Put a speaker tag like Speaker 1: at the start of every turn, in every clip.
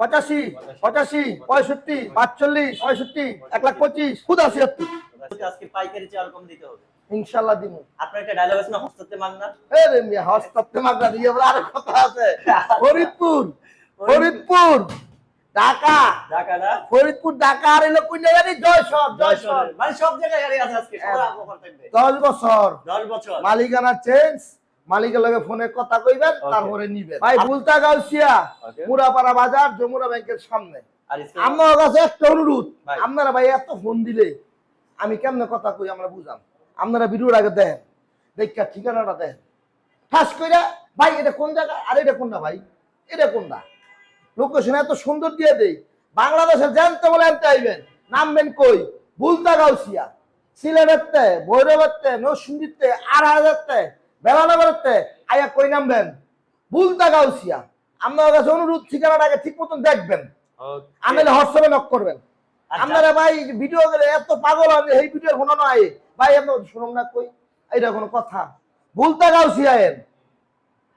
Speaker 1: পঁচাশি পঁচাশি পঁয়ষট্টি পাঁচচল্লিশ পঁয়ষট্টি এক লাখ পঁচিশ খুদা ছিয়াত্তর।
Speaker 2: আজকে পাইকারি চাল কম দিতে হবে।
Speaker 1: ইনশাল্লাহ দিমু।
Speaker 2: আপনার একটা ডায়লগ আছে না হস্তাতে মাগনা?
Speaker 1: আরে মিয়া হস্তাতে মাগনা দিয়ে বলে আরও কথা আছে। ফরিদপুর। ফরিদপুর। ঢাকা।
Speaker 2: ঢাকা না?
Speaker 1: ফরিদপুর ঢাকা আর এলো কোন জায়গা জয়সর জয়সর
Speaker 2: মানে সব জায়গায় গাড়ি আছে আজকে সবার অফার থাকবে
Speaker 1: দশ বছর।
Speaker 2: দশ বছর।
Speaker 1: মালিকানা চেঞ্জ মালিকের লগে ফোনে কথা কইবেন তারপরে নিবেন। ভাই বুলতা গাউসিয়া মুরাপাড়া বাজার যমুনা ব্যাংকের সামনে। আমার কাছে একটা অনুরোধ। আপনারা ভাই এত ফোন দিলে আমি কেমনে কথা কই আমরা বুঝাম? আপনারা ভিডিওর আগে দেন দেখা ঠিকানাটা দেন। ঠাস কইরা ভাই এটা কোন জায়গা? আর এটা কোনটা ভাই? এটা কোনটা? লোকেশন এত সুন্দর দিয়ে দেই। বাংলাদেশের জানতে বলে আনতে আইবেন। নামবেন কই? বুলতা গাউসিয়া সিলেটেরতে ভৈরবেরতে নরসিংদীতে আর হাজারতে বেলানগরেরতে আয়া কই নামবেন? বুলতা গাউসিয়া আপনার কাছে অনুরোধ ঠিকানাটাকে ঠিক মতন দেখবেন। আনলে হোয়াটসঅ্যাপে নক করবেন।
Speaker 2: আচ্ছা।
Speaker 1: আপনারা ভাই ভিডিও গেলে এত পাগল হবে এই ভিডিও শোনো নয় ভাই আপনার শুনুন না কই? এইটা কোনো কথা। ভুলতা গাউসি আয়েন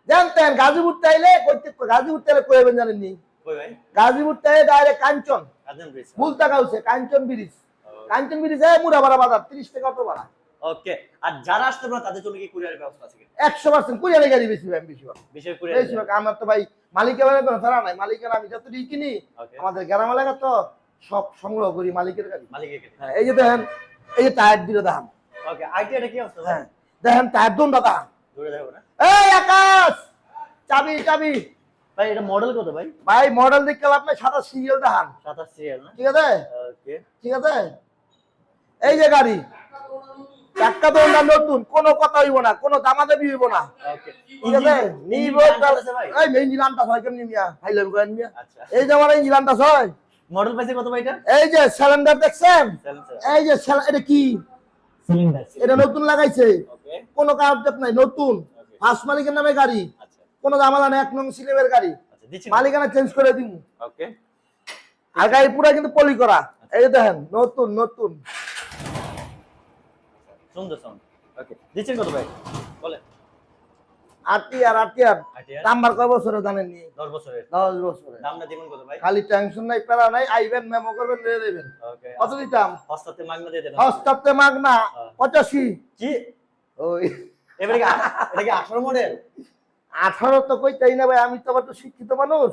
Speaker 1: জানতেন গাজীপুর তাইলে কইতে গাজীপুর তাইলে কইবেন জানেননি? গাজীপুর তাইলে direct Kanchan. Kanchan bridge Kanchan bridge Bazar তিরিশ টাকা অটো ভাড়া।
Speaker 2: ওকে আর যারা আসতে পারে তাদের জন্য কি কুরিয়ারের ব্যবস্থা আছে
Speaker 1: একশো পার্সেন্ট কুড়িয়ারে গাড়ি বেশি ভাই বেশি ভাগ। বেশি আমার তো ভাই মালিকের বাড়ি কোনো ফেরা নাই। মালিকের আমি যতটুকু কিনি আমাদের গ্রাম এলাকা তো সব সংগ্রহ করি মালিকের গাড়ি।
Speaker 2: মালিকের
Speaker 1: হ্যাঁ, এই যে দেখেন এই যে টায়ার দিলে দেখেন।
Speaker 2: ওকে আইটিআইটা কি অবস্থা?
Speaker 1: হ্যাঁ। দেখেন টায়ার দুন দাদা এই আকাশ! চাবি চাবি।
Speaker 2: ভাই এটা মডেল কত ভাই?
Speaker 1: ভাই মডেল দেখতে আপনি সাদা সিরিয়াল দেখান।
Speaker 2: সাতাশ সিরিয়াল না?
Speaker 1: ঠিক আছে?
Speaker 2: ওকে।
Speaker 1: ঠিক আছে? এই যে গাড়ি চাক্কা দোলনা নতুন কোনো কথা হইব না কোনো দামাদামি হইব না। ঠিক আছে? নিব এই মেইন হয় কেমনি মিয়া হাইলাম করেন মিয়া
Speaker 2: আচ্ছা।
Speaker 1: এই যে আমার এই হয়
Speaker 2: মডেল পাইছে কত ভাই এটা?
Speaker 1: এই যে সিলিন্ডার দেখছেন? এই যে এটা কি?
Speaker 2: সিলিন্ডার
Speaker 1: এটা নতুন লাগাইছে। কোনো কাগজ নাই নতুন। ফার্স্ট মালিকের নামে গাড়ি। কোনো দামাদানি এক নং সিলেবের গাড়ি।
Speaker 2: আচ্ছা
Speaker 1: মালিকানা চেঞ্জ করে দিব
Speaker 2: ওকে।
Speaker 1: আর গাড়ি পুরা কিন্তু পলি করা। এই যে দেখেন নতুন নতুন।
Speaker 2: সুন্দর সুন্দর ওকে দিচ্ছেন কত ভাই? বলে
Speaker 1: আটটি আর আটটি আর
Speaker 2: আইটিআর
Speaker 1: নাম্বার কয় বছরে জানেন নি?
Speaker 2: দশ বছরের।
Speaker 1: দশ বছরে
Speaker 2: দামটা দিবেন কত ভাই?
Speaker 1: খালি টেনশন নাই প্যারা নাই আইবেন মেমো করবেন নিয়ে দেবেন।
Speaker 2: ওকে।
Speaker 1: কত দিতাম?
Speaker 2: হস্তাতে মাগনা দিয়ে দেন।
Speaker 1: হস্তাতে মাগনা
Speaker 2: হ্যাঁ।
Speaker 1: পঁচাশি।
Speaker 2: কি?
Speaker 1: ওই।
Speaker 2: এবারে এটা কি আঠারো মডেল
Speaker 1: আঠারো তো কইতাই না ভাই আমি তো আবার তো শিক্ষিত মানুষ।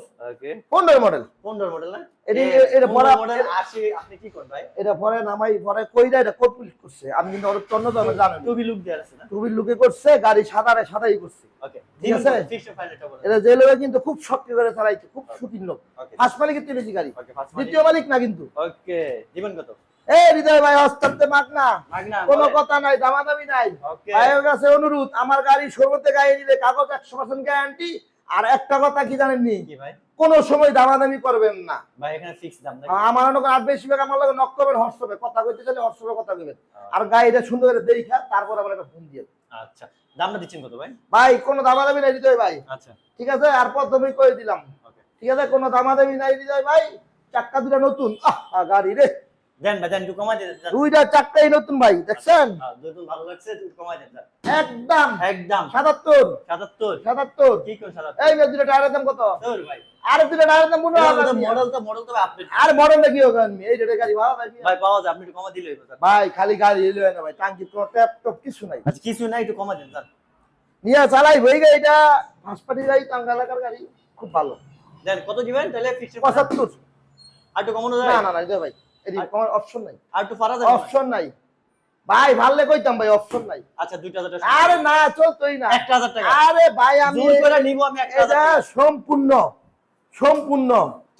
Speaker 1: পনেরো মডেল
Speaker 2: পনেরো মডেল না?
Speaker 1: এটি- এটা পরা-
Speaker 2: মডেল আপনি কি করেন ভাই?
Speaker 1: এটা পরে নামাই পরে কইরা এটা কমপ্লিট করছে? আমি কিন্তু ওর তন্ন তো জানেন
Speaker 2: টুবি লুক আছে না?
Speaker 1: টুবির লুকে করছে গাড়ি সাদারে সাদাই করছে।
Speaker 2: ওকে
Speaker 1: ঠিক আছে। এটা যে লোকে কিন্তু খুব শক্তি করে চালাইছে খুব সুতির লোক।
Speaker 2: ওকে
Speaker 1: ফার্স্ট মালিকের তিনেছি গাড়ি। দ্বিতীয় মালিক। না কিন্তু।
Speaker 2: ওকে কত?
Speaker 1: এই হৃদয় ভাই হস্তাতে মাগনা
Speaker 2: মাগনা
Speaker 1: কোনো কথা নাই দামাদামি নাই। ভাইয়ের কাছে অনুরোধ আমার গাড়ি সর্বতে গাড়ি নিলে কাগজ একশো পার্সেন্ট গ্যারান্টি আর একটা কথা কি জানেননি? কোনো সময় দামাদামি করবেন না। আমার অনেক আর বেশি ভাগ আমার লগে নক করবেন হোয়াটসঅ্যাপে কথা কইতে চাইলে হোয়াটসঅ্যাপে কথা কইবেন। আর গাড়িটা সুন্দর করে দেখা তারপর আমার একটা ফোন দিয়ে
Speaker 2: আচ্ছা দামটা দিচ্ছেন কত ভাই?
Speaker 1: ভাই কোনো দামাদামি নাই হৃদয় ভাই।
Speaker 2: আচ্ছা।
Speaker 1: ঠিক আছে আর প্রথমেই কয়ে দিলাম। ঠিক আছে কোনো দামাদামি নাই হৃদয় ভাই। চাক্কা দুটা নতুন। আহ গাড়ি রে।
Speaker 2: দেন ভাই দেন একটু কমাই দেন দেন।
Speaker 1: দুইটা চাক্কাই নতুন ভাই দেখছেন?
Speaker 2: হ্যাঁ, ভালো লাগছে একটু কমাই দেন।
Speaker 1: একদম।
Speaker 2: একদম।
Speaker 1: এই মেয়ে দুটো টায়ারের দাম কত?
Speaker 2: তোর ভাই।
Speaker 1: আর দুটো টায়ারের দাম মনে হয়
Speaker 2: মডেল তো মডেল তো
Speaker 1: আর এই রেটে গাড়ি ভালো ভাই
Speaker 2: ভাই পাওয়া যায় আপনি একটু কমা দিলে স্যার।
Speaker 1: ভাই খালি গাড়ি এলো না ভাই টাঙ্কি কোনো ট্যাপ টপ কিছু নাই।
Speaker 2: আচ্ছা কিছু নাই একটু কমা দেন স্যার
Speaker 1: নিয়ে চালাই বই গাড়িটা হাসপাতাল গাড়ি টাঙ্গা এলাকার গাড়ি খুব ভালো।
Speaker 2: দেন কত দিবেন? তাহলে ফিক্সড আর একটু কমানো যায়?
Speaker 1: না ভাই। এটি অপশন নাই।
Speaker 2: আর একটু ফারা যায়
Speaker 1: অপশন নাই। ভাই ভাললে কইতাম ভাই অপশন নাই।
Speaker 2: আচ্ছা দুইটা হাজার টাকা।
Speaker 1: আরে না চলতোই না।
Speaker 2: একটা হাজার টাকা।
Speaker 1: আরে ভাই আমি
Speaker 2: জোর করে নিব আমি একটা হাজার
Speaker 1: এটা
Speaker 2: টাকা।
Speaker 1: সম্পূর্ণ সম্পূর্ণ।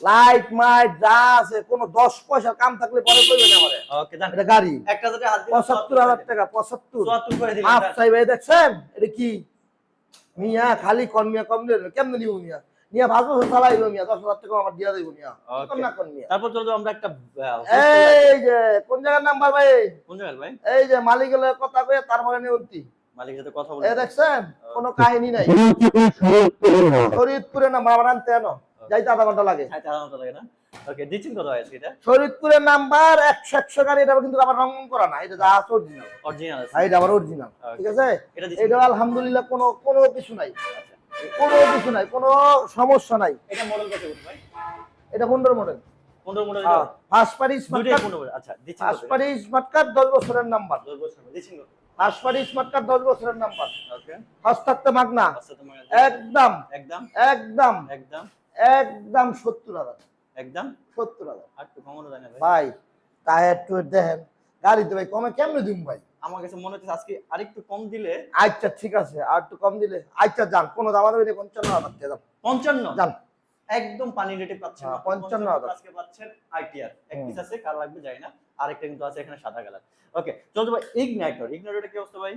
Speaker 1: লাইট মাইট যা আছে কোনো দশ পয়সা কাম থাকলে পরে আমারে।
Speaker 2: ওকে
Speaker 1: এটা গাড়ি।
Speaker 2: টাকা হাত
Speaker 1: টাকা পঁচাত্তর।
Speaker 2: চুয়াত্তর করে দিবেন
Speaker 1: মাপ চাই ভাই দেখছেন? এটা কি? মিয়া খালি কন মিয়া কম কেমনে নিব মিয়া? মিয়া পাঁচ বছর চালাইব মিয়া দশ হাজার টাকা আমার দিয়া দেবো মিয়া। না কোন মিয়া?
Speaker 2: তারপর চলো আমরা একটা
Speaker 1: এই যে কোন জায়গার নাম্বার ভাই?
Speaker 2: কোন জায়গায় ভাই?
Speaker 1: এই যে মালিকের লগে কথা কয়ে তারপরে নিয়ন্তি
Speaker 2: মালিকের সাথে কথা বলে
Speaker 1: দেখছেন? কোনো কাহিনী নাই। না মারান তেন যাইতে আধা ঘণ্টা লাগে।
Speaker 2: খাইতে আরাম তো লাগে না? ওকে দিচ্ছেন কত ভাই এটা?
Speaker 1: শরীদপুরের নাম্বার একশো একশো গাড়ি এটা কিন্তু আবার রং করা না। এটা যা আছে। অরিজিনাল
Speaker 2: অরিজিনাল
Speaker 1: এটা আবার অরিজিনাল ঠিক আছে?
Speaker 2: এটা
Speaker 1: আলহামদুলিল্লাহ কোনো কোনো কিছু নাই।
Speaker 2: আচ্ছা।
Speaker 1: কোনো কিছু নাই কোনো সমস্যা নাই।
Speaker 2: এটা মডেল কত ভাই?
Speaker 1: এটা পনেরো মডেল
Speaker 2: 15 মডেল
Speaker 1: ফার্স্ট পারি স্মার্ট কার্ড
Speaker 2: আচ্ছা
Speaker 1: ফার্স্ট পারি স্মার্ট কার্ড দশ বছরের নাম্বার
Speaker 2: 10 বছর
Speaker 1: ফার্স্ট পারি স্মার্ট কার্ড দশ বছরের নাম্বার মাগনা একদম।
Speaker 2: একদম?
Speaker 1: একদম।
Speaker 2: একদম?
Speaker 1: একদম সত্তর হাজার।
Speaker 2: একদম?
Speaker 1: সত্তর হাজার।
Speaker 2: আর একটু কমানো যায় না ভাই।
Speaker 1: ভাই টায়ার টুয়ার দেখেন। গাড়িতে ভাই কমে কেমনে দিম ভাই?
Speaker 2: আমার কাছে মনে হচ্ছে আজকে আরেকটু কম দিলে
Speaker 1: আচ্ছা ঠিক আছে আর একটু কম দিলে। আচ্ছা যান কোনো দামা দেবে পঞ্চান্ন হাজার টাকা যান।
Speaker 2: 55
Speaker 1: যান।
Speaker 2: একদম পানি রেটে পাচ্ছেন
Speaker 1: হ্যাঁ, 55 হাজার।
Speaker 2: আজকে পাচ্ছেন আইটিআর এক পিস আছে কার লাগবে যায় না। আরেকটা কিন্তু আছে এখানে সাদা কালার ওকে চলতো ভাই ইগনাইটর ইগনাইটর কি অবস্থা ভাই?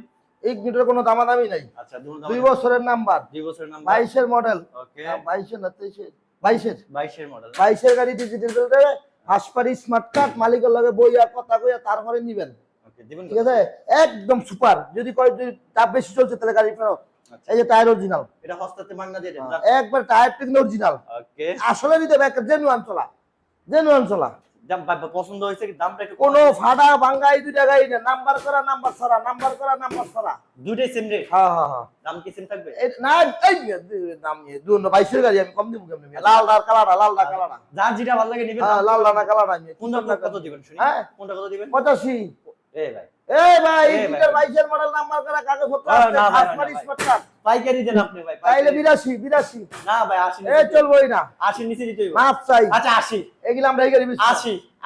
Speaker 1: মিটার কোনো দামাদামি নাই।
Speaker 2: আচ্ছা দুই
Speaker 1: বছরের নাম্বার
Speaker 2: দুই বছরের নাম্বার
Speaker 1: বাইশের মডেল
Speaker 2: ওকে
Speaker 1: বাইশের না তেইশের। বাইশের।
Speaker 2: 22 এর মডেল
Speaker 1: বাইশের গাড়ি ডিজিটাল দেবে হাসপারি স্মার্ট কার্ড মালিকের লগে বইয়া কথা কইয়া তারপরে নিবেন। ঠিক আছে? একদম সুপার। যদি তাপ বেশি চলছে তাহলে গাড়ি ফেরত
Speaker 2: আচ্ছা।
Speaker 1: এই যে টায়ার অরিজিনাল
Speaker 2: এটা হস্তাতে মাগনা দিয়ে দেন
Speaker 1: একবার টায়ার কিন্তু অরিজিনাল
Speaker 2: ওকে
Speaker 1: আসলে দিতে হবে একটা জেনুয়ান চলা। জেনুয়ান চলা।
Speaker 2: দাম পছন্দ হয়েছে কি? দামটা একটু
Speaker 1: কোনো ফাটা ভাঙ্গা এই দুইটা গাড়ি না। নাম্বার করা নাম্বার ছাড়া নাম্বার করা নাম্বার ছাড়া।
Speaker 2: দুইটাই সেম রেট
Speaker 1: হ্যাঁ হ্যাঁ হ্যাঁ।
Speaker 2: দাম কি সেম থাকবে?
Speaker 1: না এই দাম নিয়ে। দুই বাইশের গাড়ি আমি কম দিব কেমনি লাল লাল কালারা লাল লাল কালারা
Speaker 2: যার যেটা ভালো লাগে নিবেন
Speaker 1: হ্যাঁ লাল কালারা আমি
Speaker 2: কোনটা কত দিবেন শুনি।
Speaker 1: হ্যাঁ।
Speaker 2: কোনটা কত দিবেন?
Speaker 1: পঁচাশি।
Speaker 2: এ ভাই
Speaker 1: এই ভাই।
Speaker 2: এই
Speaker 1: এই
Speaker 2: ভাই।
Speaker 1: দুটার বাইশের মডেল নাম্বার করা কাগজ
Speaker 2: হ্যাঁ,
Speaker 1: আছে
Speaker 2: না ভাই,
Speaker 1: হাসপারি
Speaker 2: না ভাই।
Speaker 1: স্মার্ট
Speaker 2: পাইকারি দেন আপনি ভাই
Speaker 1: তাইলে
Speaker 2: পাইকারি।
Speaker 1: বিরাশি বিরাশি।
Speaker 2: না ভাই 80
Speaker 1: এ চলবই না।
Speaker 2: 80 নিচে দিতে
Speaker 1: মাপ চাই।
Speaker 2: আচ্ছা 80
Speaker 1: এগুলো আমরা এই গাড়ি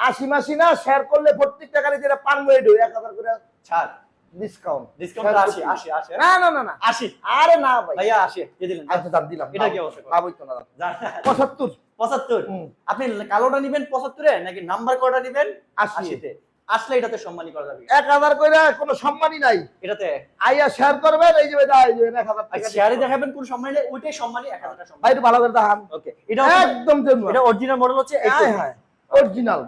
Speaker 2: 80
Speaker 1: মাসি না শেয়ার করলে প্রত্যেকটা গাড়ি যেটা পান ওয়েড এক হাজার করে
Speaker 2: ছাড়।
Speaker 1: ডিসকাউন্ট
Speaker 2: ডিসকাউন্ট 80 80 80
Speaker 1: না না না না।
Speaker 2: 80
Speaker 1: আরে না ভাই।
Speaker 2: ভাইয়া 80 দিয়ে দিলেন।
Speaker 1: আচ্ছা দাম দিলাম।
Speaker 2: এটা কি অবস্থা?
Speaker 1: লাভ হইতো না দাম।
Speaker 2: জান
Speaker 1: পঁচাত্তর।
Speaker 2: 75 আপনি কালোটা নেবেন 75 এ নাকি নাম্বার কোডটা নেবেন?
Speaker 1: আশি
Speaker 2: 80 তে আসলে এটাতে সম্মানী করা যাবে।
Speaker 1: এক হাজার করে কোনো সম্মানই নাই।
Speaker 2: এটাতে?
Speaker 1: আইয়া শেয়ার করবেন এই যে এই যে এক হাজার টাকা
Speaker 2: শেয়ারে দেখাবেন কোন সম্মানী নেই ওইটাই সম্মানী 1000 টাকা
Speaker 1: ভাই একটু ভালো করে দেখান।
Speaker 2: ওকে এটা
Speaker 1: একদম জন্য।
Speaker 2: এটা অরিজিনাল মডেল হচ্ছে
Speaker 1: হ্যাঁ হ্যাঁ অরিজিনাল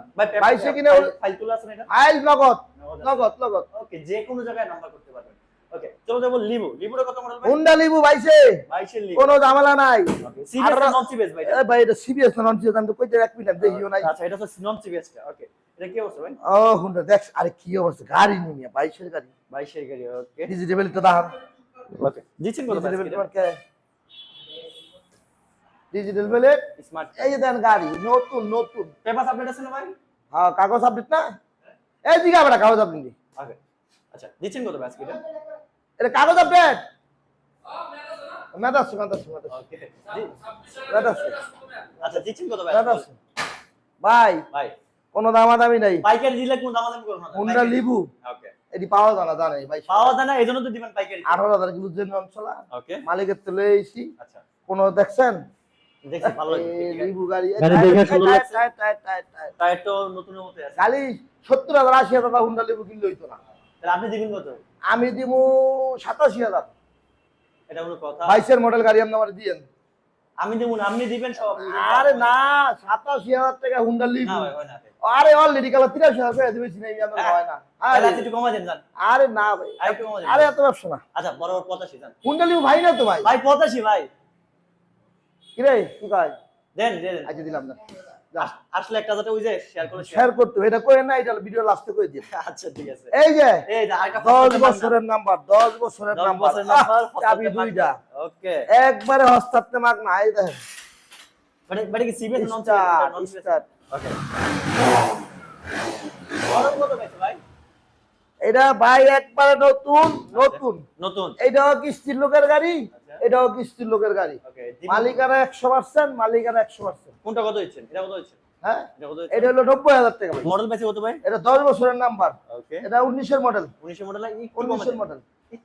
Speaker 2: ভাই
Speaker 1: কিনে
Speaker 2: ফাইল- ফাইল তোলা আছে এটা?
Speaker 1: নগদ নগদ নগদ
Speaker 2: ওকে যে কোনো জায়গায় নাম্বার করতে পারবেন। ওকে চলো যাব লিবু। লিবুটা কত মডেল ভাই?
Speaker 1: হুন্ডা লিবু বাইশে।
Speaker 2: 22 লিবু।
Speaker 1: কোনো ঝামেলা নাই।
Speaker 2: সিবিএস নন সিবিএস ভাই এটা?
Speaker 1: এ ভাই এটা সিবিএস নন সিবিএস আমি তো কইতে এক মিনিট দেখিও নাই।
Speaker 2: আচ্ছা এটা হচ্ছে নন সিবিএস ওকে। এটা কি অবস্থা ভাই?
Speaker 1: ও হুন্ডা দেখ আরে কি অবস্থা? গাড়ি নিয়ে বাইশের গাড়ি।
Speaker 2: 22 এর গাড়ি ওকে।
Speaker 1: ডিজিটাল তো দাম।
Speaker 2: ওকে। দিচ্ছেন কত
Speaker 1: ডিজিটাল
Speaker 2: ভাই?
Speaker 1: তোমার কে? ডিজিটাল বেলে
Speaker 2: স্মার্ট
Speaker 1: এই যে দেন গাড়ি নতুন নতুন।
Speaker 2: পেপারস আপডেট আছে না ভাই?
Speaker 1: হ্যাঁ কাগজ আপডেট না? এই দিকে আমরা কাগজ আপডেট
Speaker 2: ওকে আচ্ছা দিচ্ছেন কত ভাই আজকে এটা?
Speaker 1: এটা কাগজ আপডেট? মেদাস মেদাস মেদাস
Speaker 2: ওকে।
Speaker 1: মেদাস
Speaker 2: আচ্ছা দিচ্ছেন কত ভাই?
Speaker 1: মেদাস ভাই।
Speaker 2: ভাই।
Speaker 1: কোনো দামাদামি নাই।
Speaker 2: পাইকারি দিলে কোন দাম দাম করব না।
Speaker 1: হুন্ডা লিবু।
Speaker 2: ওকে
Speaker 1: এটি পাওয়া যায় না জানে ভাই।
Speaker 2: পাওয়া যায় না এজন্য তো দিবেন পাইকারি।
Speaker 1: আঠারো হাজার কিলো জেন অঞ্চলা
Speaker 2: ওকে
Speaker 1: মালিকের তুলে এসি।
Speaker 2: আচ্ছা।
Speaker 1: কোনো দেখছেন?
Speaker 2: দেখছি ভালো।
Speaker 1: লিবু গাড়ি।
Speaker 3: গাড়ি দেখে সুন্দর লাগছে।
Speaker 1: Tyre, tyre, tyre, tyre.
Speaker 2: Tyre তো নতুনের মতো আছে।
Speaker 1: খালি সত্তর হাজার আশি হাজার টাকা হুন্ডা লিবু কিনলে হইতো না।
Speaker 2: তাহলে আপনি দিবেন কত?
Speaker 1: আমি দিমু সাতাশি হাজার।
Speaker 2: এটা কোনো কথা।
Speaker 1: বাইশের মডেল গাড়ি আপনি আমার দিয়েন।
Speaker 2: আমি দেবো না আপনি দিবেন সব।
Speaker 1: আরে না সাতাশি হাজার টাকা হুন্ডা
Speaker 2: ভাই।
Speaker 1: আরে অলরেডি কালার তিরাশি হাজার টাকা দিবে সিনেমি আমার
Speaker 2: হ্যাঁ।
Speaker 1: হয় না আরে
Speaker 2: একটু কমা দেন জান
Speaker 1: আরে না ভাই
Speaker 2: একটু কমা দেন।
Speaker 1: আরে এত ব্যবসা না।
Speaker 2: আচ্ছা বরাবর পঁচাশি জান
Speaker 1: হুন্ডা লিবু ভাই না তো ভাই?
Speaker 2: ভাই পঁচাশি ভাই।
Speaker 1: কিরে কি কয়?
Speaker 2: দেন দেন।
Speaker 1: আচ্ছা দিলাম না
Speaker 2: আসলে একটা যাতে ওই যে শেয়ার করে
Speaker 1: শেয়ার করতে এটা করে না এটা ভিডিও লাস্টে করে দিন
Speaker 2: আচ্ছা ঠিক আছে।
Speaker 1: এই যে
Speaker 2: এই যে আরেকটা
Speaker 1: দশ বছরের নাম্বার দশ বছরের
Speaker 2: দশ
Speaker 1: নাম্বার
Speaker 2: বছরের নাম্বার
Speaker 1: চাবি দুইটা।
Speaker 2: ওকে
Speaker 1: একবারে হস্তাতে মাগ না এই দেখেন।
Speaker 2: মানে মানে কি সিবিএস নন
Speaker 1: স্টার্ট
Speaker 2: ওকে বড় কত ভাই?
Speaker 1: এটা ভাই একবারে নতুন নতুন।
Speaker 2: নতুন।
Speaker 1: এটাও কিস্তির লোকের গাড়ি?
Speaker 2: আচ্ছা
Speaker 1: এটাও কিস্তির লোকের গাড়ি।
Speaker 2: ওকে
Speaker 1: মালিকানা একশো পার্সেন্ট মালিকানা একশো পার্সেন্ট।
Speaker 2: কোনটা কত হচ্ছে এটা কত হচ্ছে
Speaker 1: হ্যাঁ?
Speaker 2: এটা
Speaker 1: হলো নব্বই হাজার টাকা
Speaker 2: মডেল পাইছে কত ভাই?
Speaker 1: এটা দশ বছরের নাম্বার। এটা উনিশের মডেল
Speaker 2: 19 মডেল
Speaker 1: উনিশের মডেল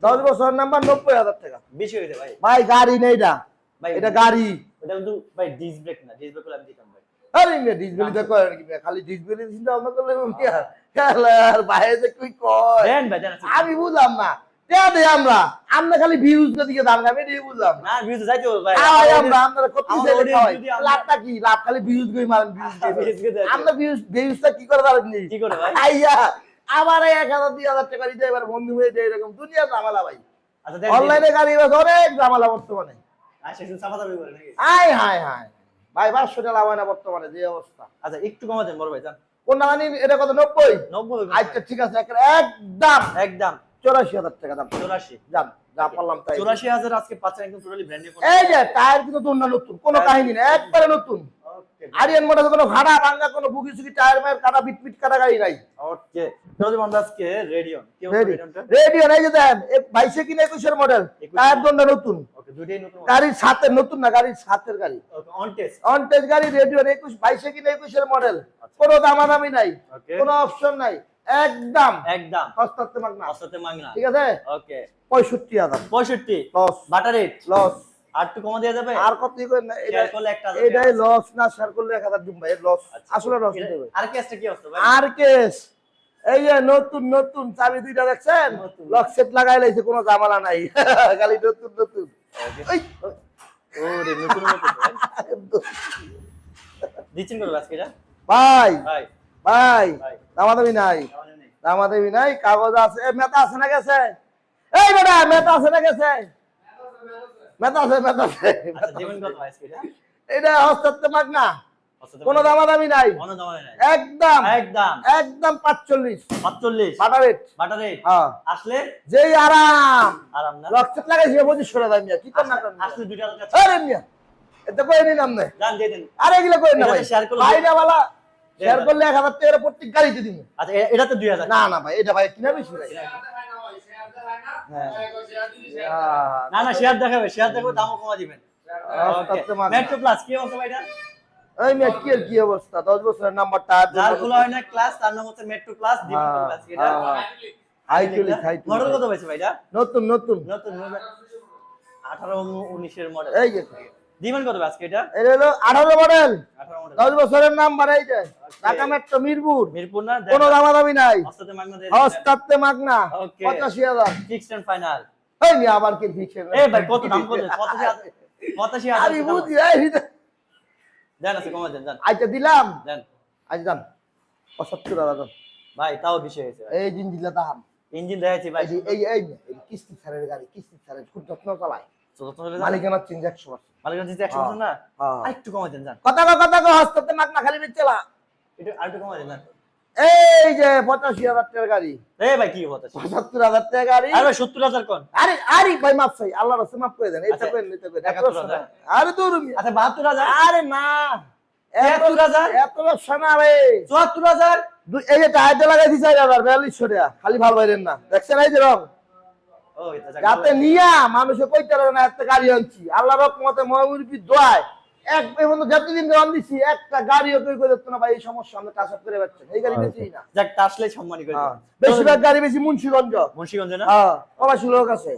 Speaker 1: দশ বছরের নাম্বার নব্বই হাজার টাকা।
Speaker 2: বেশি হয়েছে ভাই?
Speaker 1: ভাই গাড়ি নেই এটা।
Speaker 2: ভাই
Speaker 1: এটা গাড়ি।
Speaker 2: এটা কিন্তু ভাই ডিস ব্রেক না ডিস ব্রেক আমি দিতাম ভাই।
Speaker 1: আরে ইন্ডিয়া ডিসবেলি দেখো আর কি খালি চিন্তা ভাবনা করলে কি আর? বাইরে যে কি কয়?
Speaker 2: ভাই
Speaker 1: আমি বুঝলাম না। টেয়া দেই আমরা। আমরা খালি ভিউজ দিকে দাম আমি এটাই বুঝলাম। না
Speaker 2: না ভিউজ যাইতে ভাই।
Speaker 1: খাওয়াই আমরা আমরা কত
Speaker 2: আমাদের
Speaker 1: চাইলে
Speaker 2: audience
Speaker 1: খাওয়াই।
Speaker 2: যদি আমরা-
Speaker 1: লাভটা কি? লাভ খালি ভিউজ গই মারেন ভিউজ
Speaker 2: Views গই যাইতে
Speaker 1: আমরা ভিউজ ভিউজটা কি করে দাঁড়ান নি?
Speaker 2: কি করে ভাই?
Speaker 1: আইয়া আমার এই এক হাজার দুই হাজার টাকা দিতে এবার বন্ধু হয়ে যায় এরকম দুনিয়া ঝামেলা ভাই।
Speaker 2: আচ্ছা
Speaker 1: অনলাইনে গাড়ি বাস অনেক ঝামেলা বর্তমানে।
Speaker 2: আচ্ছা শুধু সাফা দাবি করে নাকি?
Speaker 1: আয় হায় হায়। ভাই টাকা লাভ না বর্তমানে যে অবস্থা।
Speaker 2: আচ্ছা একটু কমা দেন বড় ভাই যান।
Speaker 1: কোন জানি এটা কত নব্বই?
Speaker 2: নব্বই।
Speaker 1: আচ্ছা ঠিক আছে একদম।
Speaker 2: একদম।
Speaker 1: চৌরাশি হাজার টাকা দাম।
Speaker 2: চৌরাশি।
Speaker 1: যা পারলাম তাই।
Speaker 2: চৌরাশি হাজার আজকে পাচ্ছেন একদম টোটালি ব্র্যান্ডের
Speaker 1: এই যে টায়ার কিন্তু তোর না নতুন কোনো কাহিনী নেই একবারে নতুন। আরিয়ান কোনো ভাড়া ভাঙ্গা কোনো বুকি সুকি টায়ার মায়ের কাটা কাটা গাড়ি নাই।
Speaker 2: ওকে আজকে রেডিয়ন কি হবে
Speaker 1: রেডি
Speaker 2: রেডিয়নটা
Speaker 1: রেডিও নাই যে দেন বাইশে কিনে একুশের মডেল টায়ার দন্ডা নতুন।
Speaker 2: ওকে দুইটাই নতুন।
Speaker 1: গাড়ির সাথে নতুন না গাড়ির সাথের গাড়ি?
Speaker 2: অন টেস্ট
Speaker 1: অনটেজ গাড়ি রেডিও একুশ বাইশে কিনে একুশের মডেল কোনো দামাদামি নাই। কোনো অপশন নাই। একদম।
Speaker 2: একদম।
Speaker 1: মাগনা।
Speaker 2: মাংনা
Speaker 1: ঠিক আছে?
Speaker 2: ওকে।
Speaker 1: পঁয়ষট্টি হাজার।
Speaker 2: পঁয়ষট্টি।
Speaker 1: লস।
Speaker 2: বাটার রেট
Speaker 1: লস।
Speaker 2: আর কমা যাবে?
Speaker 1: আর কত না এটা
Speaker 2: করলে
Speaker 1: এটাই লস না শেয়ার করলে এক হাজার দিন ভাই লস।
Speaker 2: আচ্ছা।
Speaker 1: আসলে লস দেবে
Speaker 2: আর কেসটা কি অবস্থা ভাই?
Speaker 1: আর কেস। এই যে নতুন নতুন চাবি দুইটা দেখছেন। লক সেট লাগাই লাইছে কোনো জামালা নাই। খালি নতুন নতুন।
Speaker 2: ওরে নতুন নতুন ভাই। দিচ্ছেন কত আজকে
Speaker 1: ভাই।
Speaker 2: ভাই।
Speaker 1: ভাই।
Speaker 2: ভাই।
Speaker 1: দামাদামি নাই।
Speaker 2: নেই।
Speaker 1: দামাদামি নাই কাগজ আছে। মেতা আছে না গেছে? এই বেটা মেতা আছে না গেছে? মেতা আছে মেতা আছে
Speaker 2: আচ্ছা ভাই এটা
Speaker 1: এটা মাগ না। কোনো দামাদামি নাই।
Speaker 2: নাই।
Speaker 1: একদম।
Speaker 2: একদম।
Speaker 1: একদম পাঁচচল্লিশ।
Speaker 2: 45
Speaker 1: বাটা রেট
Speaker 2: রেট
Speaker 1: হ্যাঁ।
Speaker 2: আসলে?
Speaker 1: যেই আরাম।
Speaker 2: আরাম না?
Speaker 1: লক্ষেট লাগাইছি পঁচিশ করে দাম মিয়া। কি কর না
Speaker 2: আসলে দুইটা
Speaker 1: আরে মিয়া এটা করে নিলাম না।
Speaker 2: দাম দিয়ে দেন।
Speaker 1: আরে এগুলো করে না ভাই।
Speaker 2: করলে-
Speaker 1: ভাইরা বালা
Speaker 2: দেন
Speaker 1: শেয়ার। করলে এক হাজার টাকা প্রত্যেক গাড়িতে দিব
Speaker 2: আচ্ছা এ- এটা তো দুই হাজার।
Speaker 1: না না ভাই এটা ভাই কিনা বেশি ভাই? হ্যাঁ।
Speaker 2: না না। শেয়ার দেখাবে শেয়ার দেখাবে দামও কমা দিবেন। মেট্রো প্লাস কি অবস্থা ভাই এটা
Speaker 1: এই মিয়া কি অবস্থা? দশ বছরের নাম্বারটা
Speaker 2: যার খোলা হয় না ক্লাস তার নাম হচ্ছে মেট্রো এটা?
Speaker 1: হাই তুলি
Speaker 2: মডেল কত পাইছে ভাই এটা
Speaker 1: নতুন। নতুন
Speaker 2: নতুন। আঠারো উনিশের মডেল
Speaker 1: এই যে।
Speaker 2: দিবেন কত আজকে এটা?
Speaker 1: এটা হলো আঠারো মডেল। বছরের নাম্বার এই যে। ঢাকা মেট্রো মিরপুর।
Speaker 2: মিরপুর না?
Speaker 1: কোনো দামাদামি নাই।
Speaker 2: অস্তাতে মাগনা
Speaker 1: হস্তাতে মাগনা
Speaker 2: Okay.
Speaker 1: পঁচাশি হাজার।
Speaker 2: ফিক্সড এন্ড ফাইনাল
Speaker 1: এই আবার কি
Speaker 2: এ ভাই কত দাম কত
Speaker 1: আমি বুঝি এই
Speaker 2: দেন আছে কমা দেন দেন।
Speaker 1: আচ্ছা দিলাম।
Speaker 2: দেন।
Speaker 1: আজ দাম পঁচাত্তর হাজার দাম।
Speaker 2: ভাই তাও বেশি হয়েছে
Speaker 1: এই দিন দিলে দাম।
Speaker 2: ইঞ্জিন দেখাচ্ছি ভাই।
Speaker 1: এই এই কিস্তি ছাড়ের গাড়ি কিস্তি ছাড়ের খুব যত্ন চালায়। মালিকানা চেঞ্জ একশো পার্সেন্ট
Speaker 2: মালিকানা দিতে একশো বছর না?
Speaker 1: হ্যাঁ।
Speaker 2: আর একটু কমা দেন যান।
Speaker 1: কথা কো কথা কো হস্তাতে মাগনা খালি বেচলা
Speaker 2: একটু আর একটু কমা দেন যান।
Speaker 1: এই যে পঁচাশি হাজার টাকার গাড়ি।
Speaker 2: এ ভাই কি পঁচাশি?
Speaker 1: পঁচাত্তর হাজার টাকা গাড়ি।
Speaker 2: আরে সত্তর হাজার কোন?
Speaker 1: আরে আরে ভাই মাপ চাই আল্লাহ রাস্তা মাফ করে দেন এটা
Speaker 2: আচ্ছা,
Speaker 1: করেন এটা করেন। আরে।
Speaker 2: আচ্ছা বাহাত্তর হাজার?
Speaker 1: আরে না। এত
Speaker 2: হাজার?
Speaker 1: এত ব্যবসা না রে।
Speaker 2: চুয়াত্তর হাজার?
Speaker 1: এই যে টায়ারটা লাগাই দিছে আবার বিয়াল্লিশশো টাকা। খালি ভালো বাইরেন না। দেখছেন এই যে রং? যাতে নিয়া মানুষে কইতে পারে না একটা গাড়ি আনছি। আল্লাহ রকমতে মহামুরবি দোয়ায় এক পর্যন্ত যতদিন রান দিছি একটা গাড়িও কই করে দিত না ভাই এই সমস্যা আমরা কাজ করে পাচ্ছেন এই গাড়ি বেশি না।
Speaker 2: যাক তাসলে সম্মানী করে
Speaker 1: হ্যাঁ। বেশিরভাগ গাড়ি বেশি মুন্সিগঞ্জ।
Speaker 2: মুন্সিগঞ্জ না?
Speaker 1: হ্যাঁ প্রবাসী লোক আছে।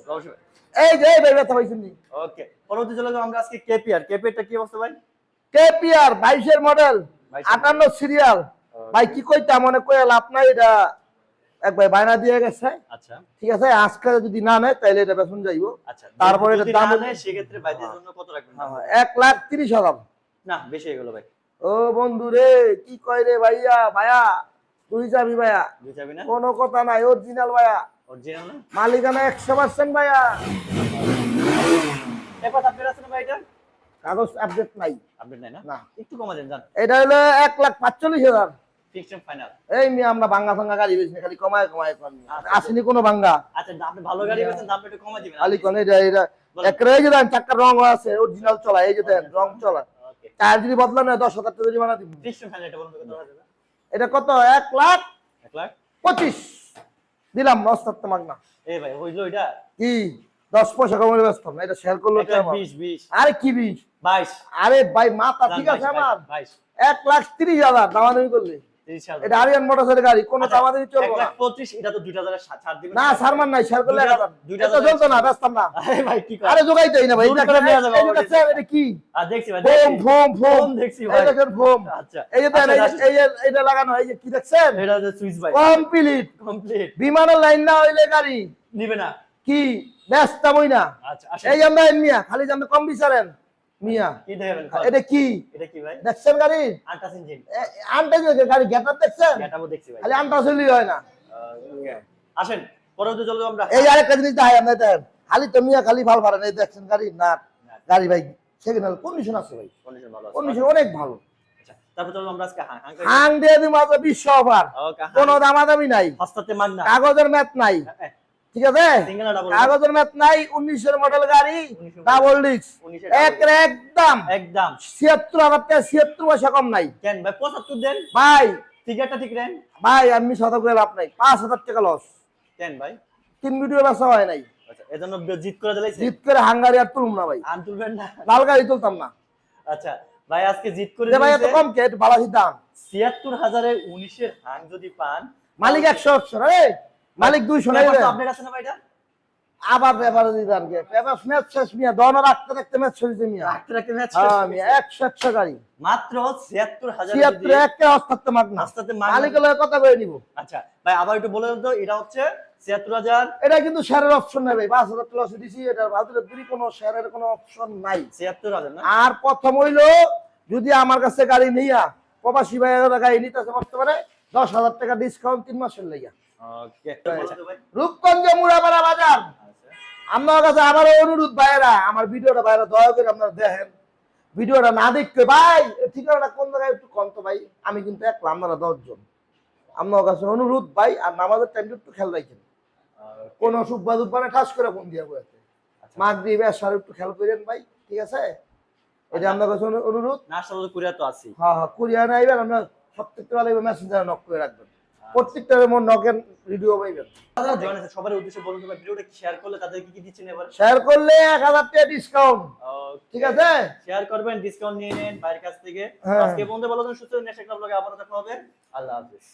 Speaker 1: এই যে এই ভাই ব্যথা পাইছেন নি?
Speaker 2: ওকে পরবর্তী চলে যাব আমরা আজকে কেপিআর। কেপিআরটা কি অবস্থা ভাই?
Speaker 1: কেপিআর বাইশের মডেল
Speaker 2: 22
Speaker 1: আটান্ন সিরিয়াল। ভাই কি কইতা মনে লাভ নাই এটা? এক ভাই বায়না দিয়ে গেছে।
Speaker 2: আচ্ছা।
Speaker 1: ঠিক আছে আজকে যদি না নেয় তাহলে এটা বেতন যাইব।
Speaker 2: আচ্ছা
Speaker 1: তারপরে এটার দাম
Speaker 2: নেয়, সেক্ষেত্রে বাইদের জন্য কত রাখবেন?
Speaker 1: হ্যাঁ, এক লাখ তিরিশ হাজার।
Speaker 2: না বেশি হয়ে গেল ভাই।
Speaker 1: ও বন্ধু রে কি কয় রে ভাইয়া? ভাইয়া তুই যাবি ভাইয়া?
Speaker 2: যাবি না?
Speaker 1: কোনো কথা নাই অরিজিনাল ভাইয়া।
Speaker 2: অরিজিনাল না?
Speaker 1: মালিকানা একশো পার্সেন্ট ভাইয়া।
Speaker 2: এ কথা আছে না ভাই এটা?
Speaker 1: কাগজ আপডেট নাই।
Speaker 2: আপডেট নাই না?
Speaker 1: না।
Speaker 2: একটু কমা দেন যান।
Speaker 1: এটা হলো এক লাখ পাঁচচল্লিশ হাজার।
Speaker 2: ফিক্সড ফাইনাল
Speaker 1: এই মেয়ে আমরা ভাঙ্গা ভাঙ্গা গাড়ি বেশি খালি কমায় কমায় কম
Speaker 2: আচ্ছা।
Speaker 1: আসেনি কোনো ভাঙ্গা।
Speaker 2: আচ্ছা আপনি ভালো গাড়ি বেচেন দামটা একটু কমা দিবেন।
Speaker 1: খালি কোন এটা এটা।
Speaker 2: বলেন।
Speaker 1: যে দেন চাক্কার রং আছে অরিজিনাল চলা এই যে দেন রং চলা। টায়ার যদি বদলান না দশ হাজার টাকা জরিমানা দিব।
Speaker 2: ফিক্সড ফাইনাল এটা বলুন তো কত হবে
Speaker 1: এটা কত? এক লাখ?
Speaker 2: এক লাখ?
Speaker 1: পঁচিশ। দিলাম অস্তাত্ত মাগনা
Speaker 2: এই ভাই হইল এটা?
Speaker 1: কি? দশ পয়সা কমে ব্যস্ত। না এটা শেয়ার করল
Speaker 2: বিশ বিশ।
Speaker 1: আরে কি বিষ
Speaker 2: বাইশ।
Speaker 1: আরে ভাই মাথা ঠিক আছে আমার? এক লাখ তিরিশ হাজার দামাদামি করলে। এটা আরিয়ান মোটরসের গাড়ি কোনো
Speaker 2: আচ্ছা,
Speaker 1: দামাদামি চলবে না।
Speaker 2: এটা তো দুইটা হাজার ষাট- ছাড় দিবেন
Speaker 1: না সারমান নাই করলে এটা চলতো না ব্যস্তাম না
Speaker 2: আরে ভাই কি
Speaker 1: আরে না ভাই এটা
Speaker 2: করে নেওয়া যাবে
Speaker 1: যে এটা কি?
Speaker 2: আর দেখছি ভাই
Speaker 1: ফোম ফোম ফোম।
Speaker 2: দেখছি ভাই।
Speaker 1: দেখেন ফোম।
Speaker 2: আচ্ছা।
Speaker 1: এই যে এই যে-
Speaker 2: আচ্ছা,
Speaker 1: এই যে এটা লাগানো এই যে কি দেখছেন?
Speaker 2: এটা হচ্ছে সুইচ ভাই।
Speaker 1: কমপ্লিট।
Speaker 2: কমপ্লিট।
Speaker 1: বিমানের লাইন না হইলে গাড়ি।
Speaker 2: নিবে না।
Speaker 1: কি? ব্যস্তামই না।
Speaker 2: আচ্ছা
Speaker 1: এই আমরা খালি যে আমরা কম বিচারেন। মিয়া
Speaker 2: কি দেবেন
Speaker 1: এটা কি?
Speaker 2: এটা কি ভাই?
Speaker 1: দেখছেন গাড়ি?
Speaker 2: আটাশ ইঞ্জিন।
Speaker 1: আনটা গাড়ি গেটার দেখছেন?
Speaker 2: এটাও দেখছি ভাই।
Speaker 1: খালি আনটা চলি হয় না।
Speaker 2: Okay. আসেন পরবর্তী চলবে আমরা।
Speaker 1: এই আরেকটা জিনিস দেখাই আমরা দেখেন খালি তো মিয়া খালি ভালো ভাড়া নেই দেখছেন গাড়ি? না গাড়ি ভাই সেকেন্ড কন্ডিশন আছে ভাই।
Speaker 2: কন্ডিশন ভালো আছে।
Speaker 1: কন্ডিশন অনেক ভালো।
Speaker 2: তারপর চলো আমরা আজকে হাং হাং
Speaker 1: হাং দিয়ে দিই মাত্র বিশ্ব অফার
Speaker 2: ওকে
Speaker 1: কোনো দামাদামি নাই।
Speaker 2: হস্তাতে
Speaker 1: কাগজের ম্যাথ নাই। ঠিক আছে? কাগজের ম্যাথ নাই উনিশের মডেল গাড়ি ডাবল ডিস্ক এক একদম।
Speaker 2: একদম।
Speaker 1: ছিয়াত্তর হাজার টাকা ছিয়াত্তর পয়সা কম নাই।
Speaker 2: কেন ভাই 75 দেন।
Speaker 1: ভাই।
Speaker 2: ঠিক দেন
Speaker 1: ভাই আমি শত করে লাভ নাই। পাঁচ হাজার টাকা লস
Speaker 2: কেন ভাই?
Speaker 1: তিন ভিডিও হয় নাই।
Speaker 2: আচ্ছা এজন্য জিত করে দিলাইছে
Speaker 1: জিত করে হাঙ্গারি আর তুলুম না ভাই।
Speaker 2: আন তুলবেন না।
Speaker 1: লাল গাড়ি তুলতাম না।
Speaker 2: আচ্ছা ভাই আজকে জিত করে
Speaker 1: ভাই এত কম কে? একটু দাম।
Speaker 2: ছিয়াত্তর হাজারে উনিশের হাং যদি পান
Speaker 1: মালিক একশো একশো রে। মালিক দুইশো
Speaker 2: আপনার কাছে না ভাইটা
Speaker 1: আবার পেপারে পেপার ম্যাচ শেষ মিয়া দন রাখতে রাখতে ম্যাচ চলছে মিয়া।
Speaker 2: রাখতে রাখতে ম্যাচ
Speaker 1: হ্যাঁ মিয়া গাড়ি।
Speaker 2: মাত্র
Speaker 1: একে মাগ না
Speaker 2: রাস্তাতে
Speaker 1: মালিকের লগে কথা নিব।
Speaker 2: আচ্ছা ভাই আবার একটু বলে তো এটা হচ্ছে ছিয়াত্তর হাজার।
Speaker 1: এটা কিন্তু শেয়ারের অপশন নেই ভাই পাঁচ হাজার টাকা লসে দিছি এটার দুই কোনো শেয়ারের কোনো অপশন নাই।
Speaker 2: ছিয়াত্তর হাজার না?
Speaker 1: আর প্রথম হইল যদি আমার কাছে গাড়ি নিয়া প্রবাসী ভাইয়েরা গাড়ি নিতেছে বর্তমানে দশ হাজার টাকা ডিসকাউন্ট তিন মাসের
Speaker 2: ভাই
Speaker 1: রূপগঞ্জ বাজার।
Speaker 2: আচ্ছা
Speaker 1: কাছে আবারও অনুরোধ ভাইয়েরা আমার ভিডিওটা ভাইয়েরা দয়া করে আপনারা দেখেন। ভিডিওটা না দেখতে ভাই ঠিকানাটা কোন জায়গায় একটু কম তো ভাই? আমি কিন্তু একলা আপনারা দশজন। আপনার কাছে অনুরোধ ভাই আর নামাজের টাইমটা একটু খেয়াল রাখেন। কোন অসুখ বাদুক মানে ঠাস করে ফোন দিয়ে বইতে
Speaker 2: আচ্ছা।
Speaker 1: মাগরিব এসার একটু খেয়াল করেন ভাই ঠিক আছে? এটা আপনার কাছে অনু- অনুরোধ?
Speaker 2: নাস্তা তো কুরিয়ার তো আছি।
Speaker 1: হ্যাঁ হ্যাঁ কুরিয়ার আইবেন আপনার প্রত্যেকটা বেলা মেসেঞ্জারে নক করে রাখবেন। প্রত্যেকটা মন নকেন ভিডিও পাইবেন।
Speaker 2: যারা জয়েন আছে সবার উদ্দেশ্যে বলুন তো ভিডিওটা শেয়ার করলে তাদের কি কি দিচ্ছেন এবার?
Speaker 1: শেয়ার করলে এক হাজার টাকা ডিসকাউন্ট ঠিক আছে?
Speaker 2: শেয়ার করবেন ডিসকাউন্ট নিয়ে নেন বাইরের কাছ থেকে।
Speaker 1: হ্যাঁ।
Speaker 2: আজকে বন্ধু বলো সুস্থ নেক্সট একটা ব্লগে আবারও দেখা হবে। আল্লাহ হাফেজ।